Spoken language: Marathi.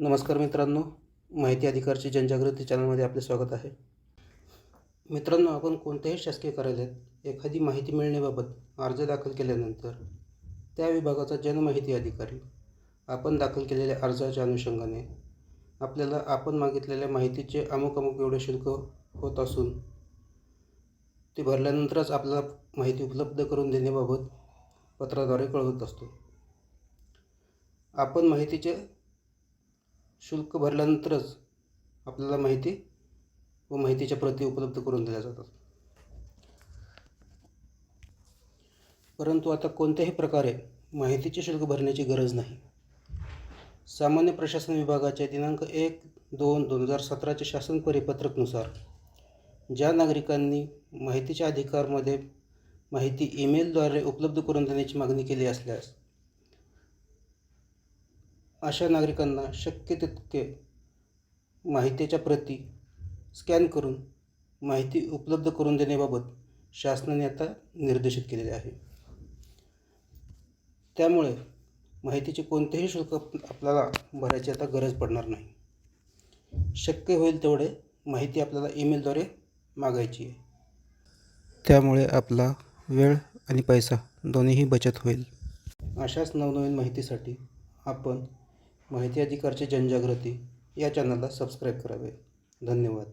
नमस्कार मित्रांनो माहिती अधिकारची जनजागृती चॅनलमध्ये आपले स्वागत आहे. मित्रांनो आपण कोणत्याही शासकीय कार्यालयात एखादी माहिती मिळण्याबाबत अर्ज दाखल केल्यानंतर त्या विभागाचा जनमाहिती अधिकारी आपण दाखल केलेल्या अर्जाच्या अनुषंगाने आपल्याला आपण मागितलेल्या माहितीचे अमुक अमुक एवढे शुल्क होत असून ते भरल्यानंतरच आपल्याला माहिती उपलब्ध करून देण्याबाबत पत्राद्वारे कळवत असतो. आपण माहितीचे शुल्क भरल्यानंतरच आपल्याला माहिती व माहितीच्या प्रती उपलब्ध करून दिल्या जातात. परंतु आता कोणत्याही प्रकारे माहितीचे शुल्क भरण्याची गरज नाही. सामान्य प्रशासन विभागाच्या दिनांक एक दोन दोन हजार सतराच्या शासन परिपत्रकनुसार ज्या नागरिकांनी माहितीच्या अधिकारमध्ये माहिती ईमेलद्वारे उपलब्ध करून देण्याची मागणी केली असल्यास अशा नागरिकांना शक्य तितके माहितीच्या प्रती स्कॅन करून माहिती उपलब्ध करून देण्याबाबत शासनाने आता निर्देशित केलेले आहे. त्यामुळे माहितीचे कोणतेही शुल्क आपल्याला भरायची आता गरज पडणार नाही. शक्य होईल तेवढे माहिती आपल्याला ईमेलद्वारे मागायची आहे. त्यामुळे आपला वेळ आणि पैसा दोन्हीही बचत होईल. अशाच नवनवीन माहितीसाठी आपण माहिती अधिकारची जनजागृती या चॅनलला सबस्क्राईब करावे. धन्यवाद.